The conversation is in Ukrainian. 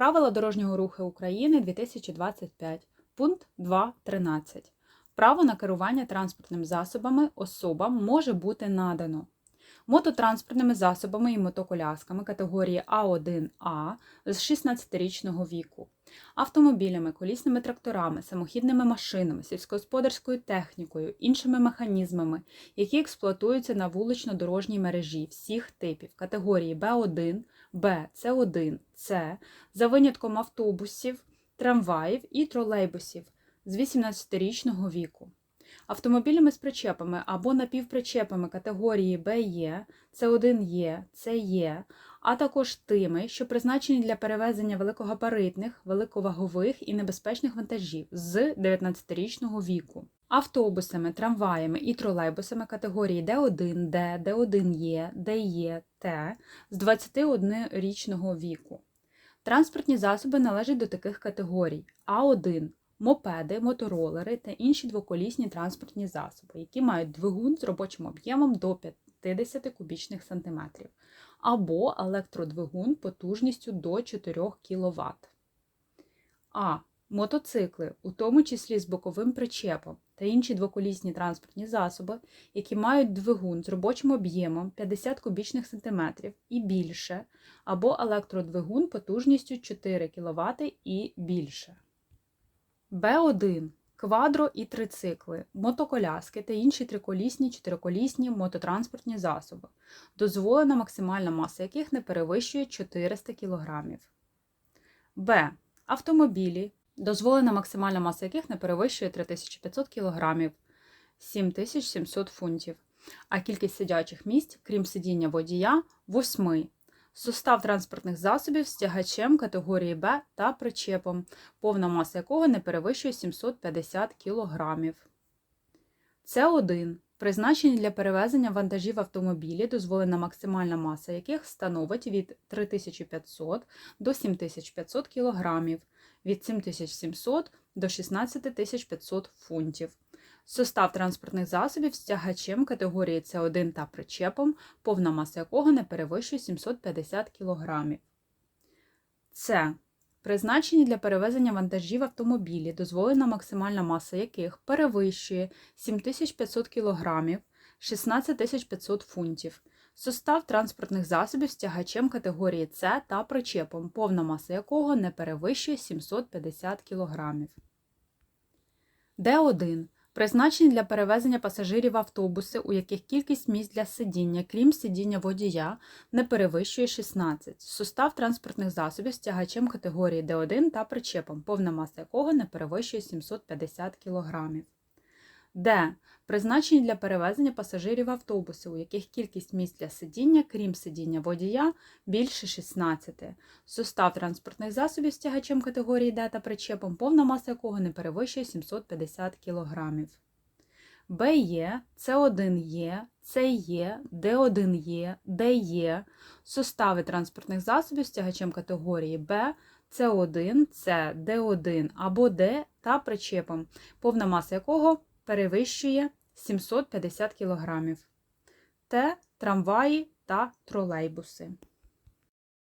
Правила дорожнього руху України 2025. Пункт 2.13. Право на керування транспортним засобами особам може бути надано мототранспортними засобами і мотоколясками категорії А1А з 16-річного віку, автомобілями, колісними тракторами, самохідними машинами, сільськогосподарською технікою, іншими механізмами, які експлуатуються на вулично-дорожній мережі всіх типів категорії Б1, Б, С1, С, за винятком автобусів, трамваїв і тролейбусів з 18-річного віку. Автомобілями з причепами або напівпричепами категорії БЕ, С1Е, СЕ, а також тими, що призначені для перевезення великогабаритних, великовагових і небезпечних вантажів з 19-річного віку, автобусами, трамваями і тролейбусами категорії Д1, Д, Д1Е, ДЕ, Т з 21-річного віку. Транспортні засоби належать до таких категорій: А1 мопеди, моторолери та інші двоколісні транспортні засоби, які мають двигун з робочим об'ємом до 50 кубічних сантиметрів, або електродвигун потужністю до 4 кВт. А. Мотоцикли, у тому числі з боковим причепом та інші двоколісні транспортні засоби, які мають двигун з робочим об'ємом 50 кубічних сантиметрів і більше, або електродвигун потужністю 4 кВт і більше. Б1 квадро і трицикли, мотоколяски та інші триколісні, чотириколісні мототранспортні засоби, дозволена максимальна маса яких не перевищує 400 кг. Б. Автомобілі, дозволена максимальна маса яких не перевищує 3500 кг 7700 фунтів, а кількість сидячих місць, крім сидіння водія, 8 сустав транспортних засобів з тягачем категорії Б та причепом, повна маса якого не перевищує 750 кг. С1. Призначені для перевезення вантажів автомобілі, дозволена максимальна маса яких становить від 3500 до 7500 кг, від 7700 до 16500 фунтів. Состав транспортних засобів з тягачем категорії С1 та причепом, повна маса якого не перевищує 750 кг. С. Призначені для перевезення вантажів автомобілі, дозволена максимальна маса яких перевищує 7500 кг 16500 фунтів. Состав транспортних засобів з тягачем категорії С та причепом, повна маса якого не перевищує 750 кг. Д1 призначені для перевезення пасажирів автобуси, у яких кількість місць для сидіння, крім сидіння водія, не перевищує 16, сустав транспортних засобів з тягачем категорії D1 та причепом, повна маса якого не перевищує 750 кг. Д. Призначені для перевезення пасажирів автобуси, у яких кількість місць для сидіння, крім сидіння водія, більше 16. Сустав транспортних засобів з тягачем категорії Д та причепом, повна маса якого не перевищує 750 кг. БЕ, С1Е, СЕ, Д1Е, ДЕ, сустави транспортних засобів з тягачем категорії Б, С1, С, Д1 або Д та причепом, повна маса якого перевищує 750 кг, Т трамваї та тролейбуси.